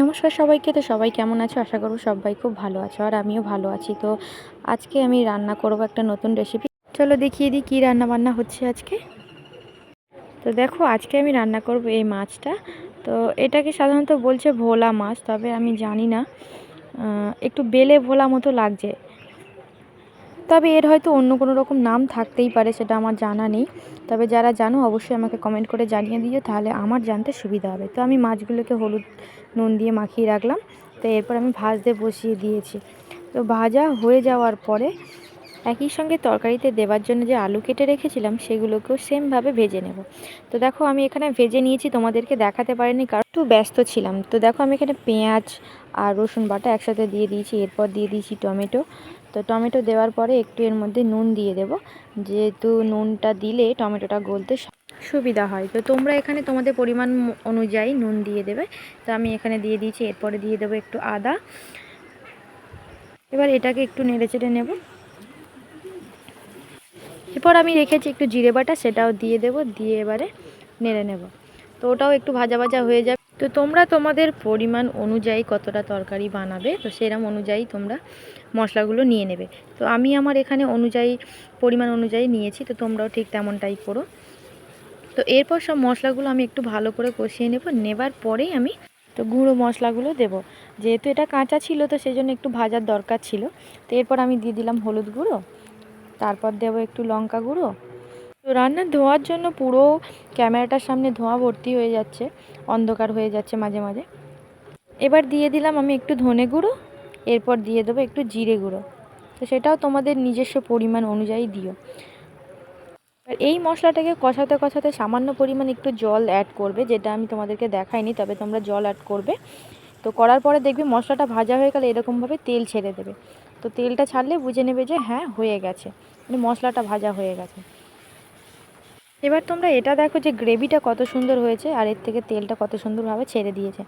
নমস্কার সবাইকে, তো সবাই কেমন আছো? আশা করব সবাই খুব ভালো আছো আর আমিও ভালো আছি। তো আজকে আমি রান্না করব একটা নতুন রেসিপি চলো দেখিয়ে দিই কী রান্না বান্না হচ্ছে আজকে। তো দেখো, আজকে আমি রান্না করব এই মাছটা। তো এটাকে সাধারণত বলছে ভোলা মাছ, তবে আমি জানি না। একটু বেলে ভোলা মতো লাগছে। তবে এর হয়তো অন্য কোনো রকম নাম থাকতেই পারে সেটা আমার জানা নেই। তবে যারা জানো অবশ্যই আমাকে কমেন্ট করে জানিয়ে দিও, তাহলে আমার জানতে সুবিধা হবে। তো আমি মাছগুলোকে হলুদ নুন দিয়ে মাখিয়ে রাখলাম। তো এরপর আমি ভাজতে বসিয়ে দিয়েছি। তো ভাজা হয়ে যাওয়ার পরে একই সঙ্গে তরকারিতে দেওয়ার জন্য যে আলু কেটে রেখেছিলাম, সেগুলোকেও সেমভাবে ভেজে নেব। তো দেখো আমি এখানে ভেজে নিয়েছি, তোমাদেরকে দেখাতে পারিনি কারণ একটু ব্যস্ত ছিলাম। তো দেখো আমি এখানে পেঁয়াজ আর রসুন বাটা একসাথে দিয়ে দিয়েছি, এরপর দিয়ে দিয়েছি টমেটো। তো টমেটো দেওয়ার পরে একটু এর মধ্যে নুন দিয়ে দেব। যেহেতু নুনটা দিলে টমেটোটা গলতে সুবিধা হয়। তো তোমরা এখানে তোমাদের পরিমাণ অনুযায়ী নুন দিয়ে দেবে। তো আমি এখানে দিয়ে দিয়েছি, এরপরে দিয়ে দেবো একটু আদা। এবার এটাকে একটু নেড়ে চেড়ে নেব। এরপর আমি রেখেছি একটু জিরে বাটা, সেটাও দিয়ে দেব, দিয়ে এবারে নেড়ে নেব। তো ওটাও একটু ভাজা ভাজা হয়ে যাবে। তো তোমরা তোমাদের পরিমাণ অনুযায়ী কতটা তরকারি বানাবে, তো সেরকম অনুযায়ী তোমরা মশলাগুলো নিয়ে নেবে। তো আমি আমার এখানে অনুযায়ী, পরিমাণ অনুযায়ী নিয়েছি, তো তোমরাও ঠিক তেমনটাই করো। তো এরপর সব মশলাগুলো আমি একটু ভালো করে কষিয়ে নেব, নেবার পরেই আমি তো গুঁড়ো মশলাগুলো দেব। যেহেতু এটা কাঁচা ছিল, তো সেই জন্য একটু ভাজার দরকার ছিল। তো এরপর আমি দিয়ে দিলাম হলুদ গুঁড়ো, তারপর দেবো একটু লঙ্কা গুঁড়ো তো রান্না ধোয়ার জন্য পুরো ক্যামেরাটার সামনে ধোঁয়া ভর্তি হয়ে যাচ্ছে, অন্ধকার হয়ে যাচ্ছে মাঝে মাঝে। এবার দিয়ে দিলাম আমি একটু ধনে গুঁড়ো, এরপর দিয়ে দেবো একটু জিরে গুঁড়ো। তো সেটাও তোমাদের নিজস্ব পরিমাণ অনুযায়ী দিও। আর এই মশলাটাকে কষাতে কষাতে সামান্য পরিমাণ একটু জল অ্যাড করবে, যেটা আমি তোমাদেরকে দেখাইনি, তবে তোমরা জল অ্যাড করবে। তো করার পরে দেখবে মশলাটা ভাজা হয়ে গেলে এরকমভাবে তেল ছেড়ে দেবে। তো তেলটা ছাড়লে বুঝে নেবে যে হ্যাঁ হয়ে গেছে। মানে মশলাটা ভাজা হয়ে গেছে। এবার তোমরা এটা দেখো যে গ্রেভিটা কত সুন্দর হয়েছে আর এর থেকে তেলটা কত সুন্দরভাবে ছেড়ে দিয়েছে।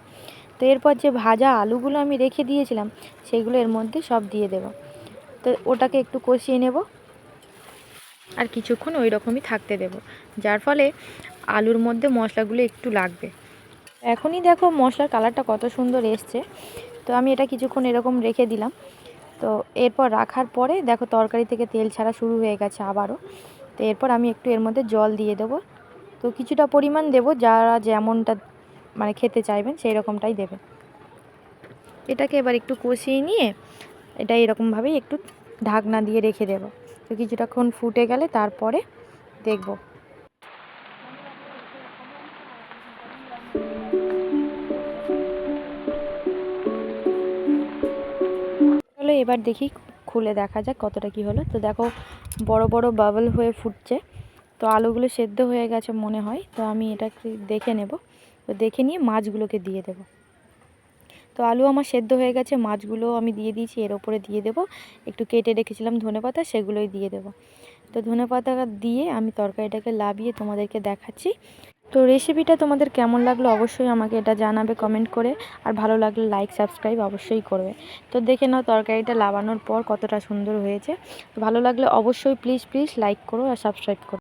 তো এরপর যে ভাজা আলুগুলো আমি রেখে দিয়েছিলাম, সেগুলো এর মধ্যে সব দিয়ে দেবো। তো ওটাকে একটু কষিয়ে নেব আর কিছুক্ষণ ওই রকমই থাকতে দেব। যার ফলে আলুর মধ্যে মশলাগুলো একটু লাগবে। এখনই দেখো মশলার কালারটা কত সুন্দর এসছে। তো আমি এটা কিছুক্ষণ এরকম রেখে দিলাম। তো এরপর রাখার পরে দেখো তরকারি থেকে তেল ছাড়া শুরু হয়ে গেছে আবারও। তো এরপর আমি একটু এর মধ্যে জল দিয়ে দেবো। তো কিছুটা পরিমাণ দেবো, যারা যেমনটা মানে খেতে চাইবেন সেই রকমটাই দেবে এটাকে এবার একটু কষিয়ে নিয়ে এটা এরকমভাবেই একটু ঢাকনা দিয়ে রেখে দেবো। তো কিছুটাক্ষণ ফুটে গেলে তারপরে দেখব। চলো এবার দেখি খুলে দেখা যাক কতটা কি হলো। তো দেখো, বড় বড় বাবল হয়ে ফুটছে। তো আলুগুলো সেদ্ধ হয়ে গেছে মনে হয়। তো আমি এটাকে দেখে নেব। তো দেখে নিয়ে মাছগুলোকে দিয়ে দেব। তো আলু আমার সেদ্ধ হয়ে গেছে। মাছগুলো আমি দিয়ে দিয়েছি, এর ওপরে দিয়ে দেব। একটু কেটে রেখেছিলাম ধনেপাতা, সেগুলোই দিয়ে দেব। তো ধনেপাতা দিয়ে আমি তরকারিটাকে লাভিয়ে তোমাদেরকে দেখাচ্ছি। তো রেসিপিটা তোমাদের কেমন লাগল অবশ্যই আমাকে এটা জানাবে কমেন্ট করে। আর ভালো লাগলে লাইক সাবস্ক্রাইব অবশ্যই করবে। তো দেখে নাও তরকারিটা লাবানোর পর কতটা সুন্দর হয়েছে। ভালো লাগলে অবশ্যই প্লিজ প্লিজ লাইক করো আর সাবস্ক্রাইব করো।